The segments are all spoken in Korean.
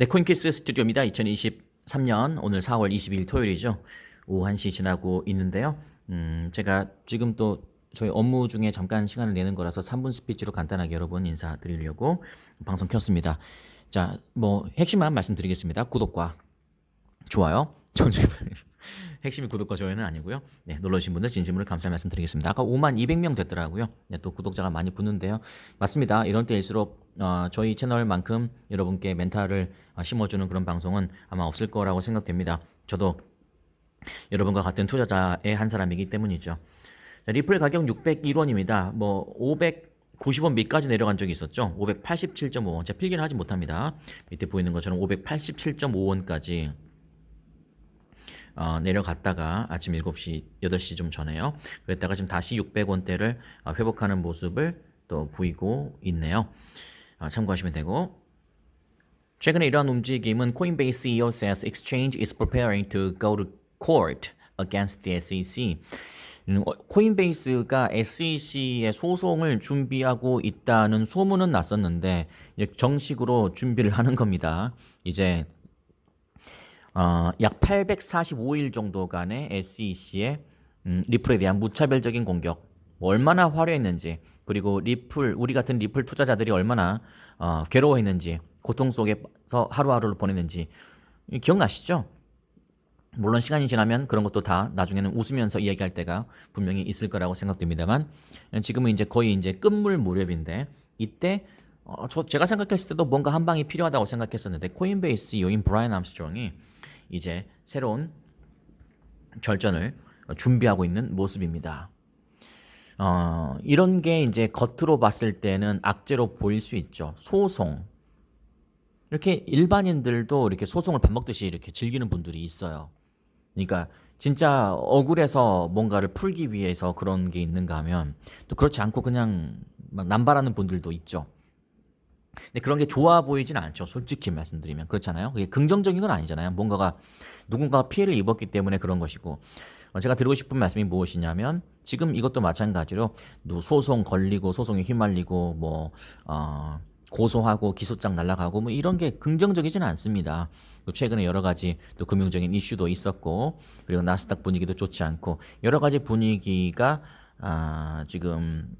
네, 코인키스 스튜디오입니다. 2023년 오늘 4월 22일 토요일이죠. 오후 1시 지나고 있는데요. 음, 제가 지금 또 저희 업무 중에 잠깐 시간을 내는 거라서 3분 스피치로 간단하게 여러분 인사드리려고 방송 켰습니다. 자, 뭐 핵심만 말씀드리겠습니다. 구독과 좋아요. 핵심이 구독과 좋아요는 아니고요. 네, 놀러주신 분들 진심으로 감사 말씀드리겠습니다. 아까 5만 200명 됐더라고요. 네, 또 구독자가 많이 붙는데요. 맞습니다. 이런 때일수록 어, 저희 채널만큼 여러분께 멘탈을 어, 심어주는 그런 방송은 아마 없을 거라고 생각됩니다. 저도 여러분과 같은 투자자의 한 사람이기 때문이죠. 자, 리플 가격 601원입니다. 뭐 590원 밑까지 내려간 적이 있었죠. 587.5원. 제가 필기는 하지 못합니다. 밑에 보이는 것처럼 587.5원까지 어, 내려갔다가 아침 7시, 8시 좀 전에요. 그랬다가 지금 다시 600원대를 어, 회복하는 모습을 또 보이고 있네요. 어, 참고하시면 되고. 최근에 이러한 움직임은 코인베이스 EO says exchange is preparing to go to court against the SEC. 코인베이스가 SEC의 소송을 준비하고 있다는 소문은 났었는데 정식으로 준비를 하는 겁니다. 이제 어, 약 845일 정도간의 SEC의 음, 리플에 대한 무차별적인 공격 뭐 얼마나 화려했는지 그리고 리플 우리 같은 리플 투자자들이 얼마나 어, 괴로워했는지 고통 속에서 하루하루를 보냈는지 기억나시죠? 물론 시간이 지나면 그런 것도 다 나중에는 웃으면서 이야기할 때가 분명히 있을 거라고 생각됩니다만 지금은 이제 거의 이제 끝물 무렵인데 이때 어, 저 제가 생각했을 때도 뭔가 한 방이 필요하다고 생각했었는데 코인베이스 요인 브라이언 암스트롱이 이제 새로운 결전을 준비하고 있는 모습입니다. 어, 이런 게 이제 겉으로 봤을 때는 악재로 보일 수 있죠. 소송. 이렇게 일반인들도 이렇게 소송을 밥 먹듯이 이렇게 즐기는 분들이 있어요. 그러니까 진짜 억울해서 뭔가를 풀기 위해서 그런 게 있는가 하면 또 그렇지 않고 그냥 막 남발하는 분들도 있죠. 근데 그런 게 좋아 보이진 않죠. 솔직히 말씀드리면 그렇잖아요. 그게 긍정적인 건 아니잖아요. 뭔가가 누군가가 피해를 입었기 때문에 그런 것이고 어, 제가 드리고 싶은 말씀이 무엇이냐면 지금 이것도 마찬가지로 또 소송 걸리고 소송에 휘말리고 뭐 어, 고소하고 기소장 날라가고 뭐 이런 게 긍정적이지는 않습니다. 또 최근에 여러 가지 또 금융적인 이슈도 있었고 그리고 나스닥 분위기도 좋지 않고 여러 가지 분위기가 아, 지금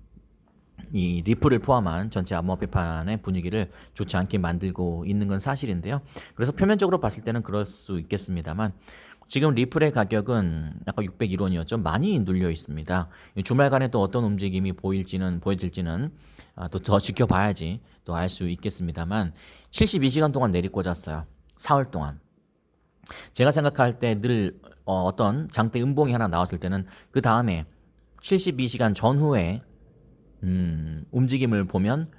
이 리플을 포함한 전체 암호화폐 판의 분위기를 좋지 않게 만들고 있는 건 사실인데요. 그래서 표면적으로 봤을 때는 그럴 수 있겠습니다만 지금 리플의 가격은 아까 601원이었죠. 많이 눌려 있습니다. 주말간에 또 어떤 움직임이 보일지는 보여질지는 아, 또더 지켜봐야지 또 알 수 있겠습니다만 72시간 동안 내리꽂았어요. 4월 동안. 제가 생각할 때늘 어, 어떤 장대 음봉이 하나 나왔을 때는 그 다음에 72시간 전후에 음, 움직임을 보면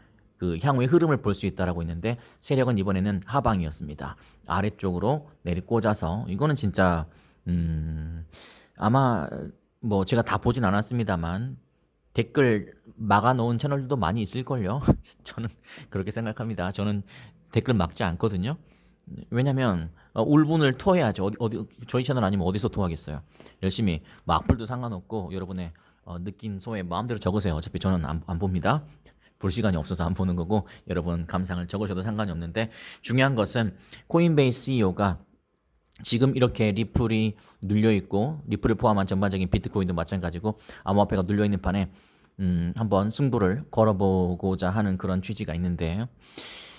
그 향후의 흐름을 볼 수 있다라고 했는데 세력은 이번에는 하방이었습니다. 아래쪽으로 내리 꽂아서 이거는 진짜 음, 아마 뭐 제가 다 보진 않았습니다만 댓글 막아 놓은 채널들도 많이 있을걸요. 저는 그렇게 생각합니다. 저는 댓글 막지 않거든요. 왜냐면 어, 울분을 토해야죠. 어디, 어디 저희 채널 아니면 어디서 토하겠어요. 열심히 뭐 악플도 상관없고 여러분의 어, 느낀 소에 마음대로 적으세요. 어차피 저는 안, 안 봅니다. 볼 시간이 없어서 안 보는 거고 여러분 감상을 적으셔도 상관이 없는데 중요한 것은 코인베이스 CEO가 지금 이렇게 리플이 눌려 있고 리플을 포함한 전반적인 비트코인도 마찬가지고 암호화폐가 눌려 있는 판에 음, 한번 승부를 걸어보고자 하는 그런 취지가 있는데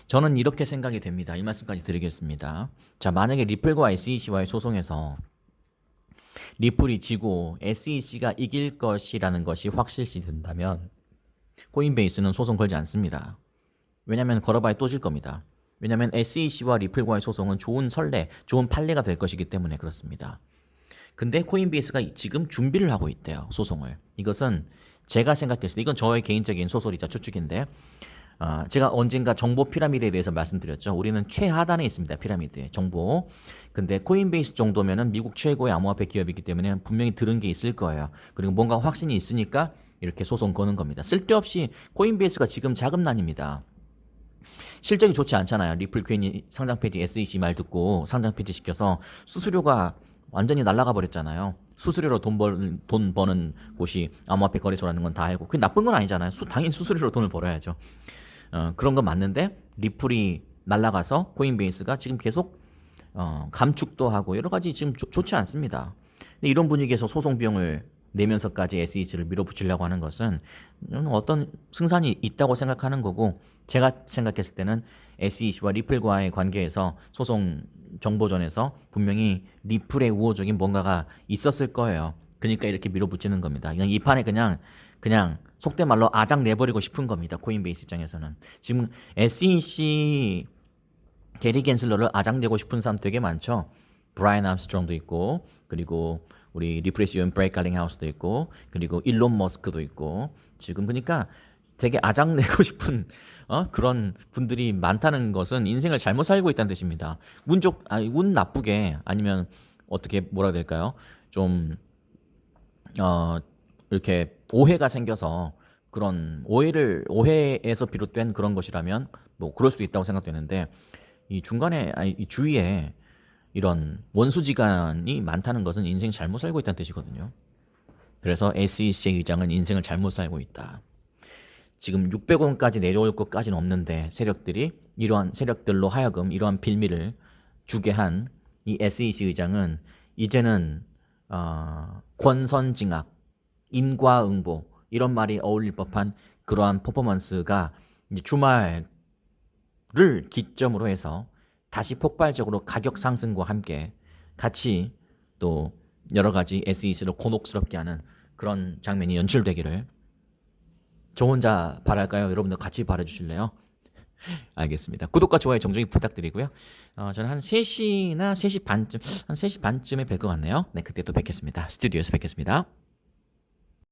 저는 이렇게 생각이 됩니다. 이 말씀까지 드리겠습니다. 자, 만약에 리플과 SEC와의 소송에서 리플이 지고 SEC가 이길 것이라는 것이 확실시 된다면 코인베이스는 소송 걸지 않습니다. 왜냐하면 걸어봐야 또 질 겁니다. 왜냐하면 SEC와 리플과의 소송은 좋은 선례, 좋은 판례가 될 것이기 때문에 그렇습니다. 근데 코인베이스가 지금 준비를 하고 있대요, 소송을. 이것은 제가 생각했을 때, 이건 저의 개인적인 소설이자 추측인데, 어, 제가 언젠가 정보 피라미드에 대해서 말씀드렸죠. 우리는 최하단에 있습니다. 피라미드에 정보. 근데 코인베이스 정도면은 미국 최고의 암호화폐 기업이기 때문에 분명히 들은 게 있을 거예요. 그리고 뭔가 확신이 있으니까 이렇게 소송 거는 겁니다. 쓸데없이 코인베이스가 지금 자금난입니다. 실적이 좋지 않잖아요. 리플 괜히 상장 폐지 SEC 말 듣고 상장 폐지 시켜서 수수료가 완전히 날아가 버렸잖아요. 수수료로 돈, 벌, 돈 버는 곳이 암호화폐 거래소라는 건 다 알고 그게 나쁜 건 아니잖아요. 수, 당연히 수수료로 돈을 벌어야죠. 어, 그런 건 맞는데 리플이 날아가서 코인베이스가 지금 계속 어, 감축도 하고 여러 가지 지금 좋- 좋지 않습니다. 이런 분위기에서 소송 비용을 내면서까지 SEC를 밀어붙이려고 하는 것은 저는 어떤 승산이 있다고 생각하는 거고 제가 생각했을 때는 SEC와 리플과의 관계에서 소송 정보전에서 분명히 리플의 우호적인 뭔가가 있었을 거예요. 그러니까 이렇게 밀어붙이는 겁니다. 그냥 이 판에 그냥 그냥 속된 말로 아작 내버리고 싶은 겁니다. 코인베이스 입장에서는 지금 SEC 게리 겐슬러를 아장내고 싶은 사람 되게 많죠. 브라이언 암스트롱도 있고 그리고 우리 리프레시온 브레이크 갈링하우스도 있고 그리고 일론 머스크도 있고 지금 그러니까 되게 아장내고 싶은 어? 그런 분들이 많다는 것은 인생을 잘못 살고 있다는 뜻입니다. 운 좋, 아니, 운 나쁘게 아니면 어떻게 뭐라 될까요? 좀 어, 이렇게 오해가 생겨서 그런 오해를 오해에서 비롯된 그런 것이라면 뭐 그럴 수도 있다고 생각되는데 이 중간에 아니 이 주위에 이런 원수지간이 많다는 것은 인생 잘못 살고 있다는 뜻이거든요. 그래서 SEC 의장은 인생을 잘못 살고 있다. 지금 600원까지 내려올 것까지는 없는데 세력들이 이러한 세력들로 하여금 이러한 빌미를 주게 한 이 SEC 의장은 이제는 어, 권선징악, 인과응보 이런 말이 어울릴 법한 그러한 퍼포먼스가 주말을 기점으로 해서 다시 폭발적으로 가격 상승과 함께 같이 또 여러 가지 SEC를 곤혹스럽게 하는 그런 장면이 연출되기를 저 혼자 바랄까요? 여러분들 같이 바라주실래요? 알겠습니다. 구독과 좋아요 정중히 부탁드리고요. 어, 저는 한 3시나 3시 반쯤, 한 3시 반쯤에 뵐 것 같네요. 네, 그때 또 뵙겠습니다. 스튜디오에서 뵙겠습니다.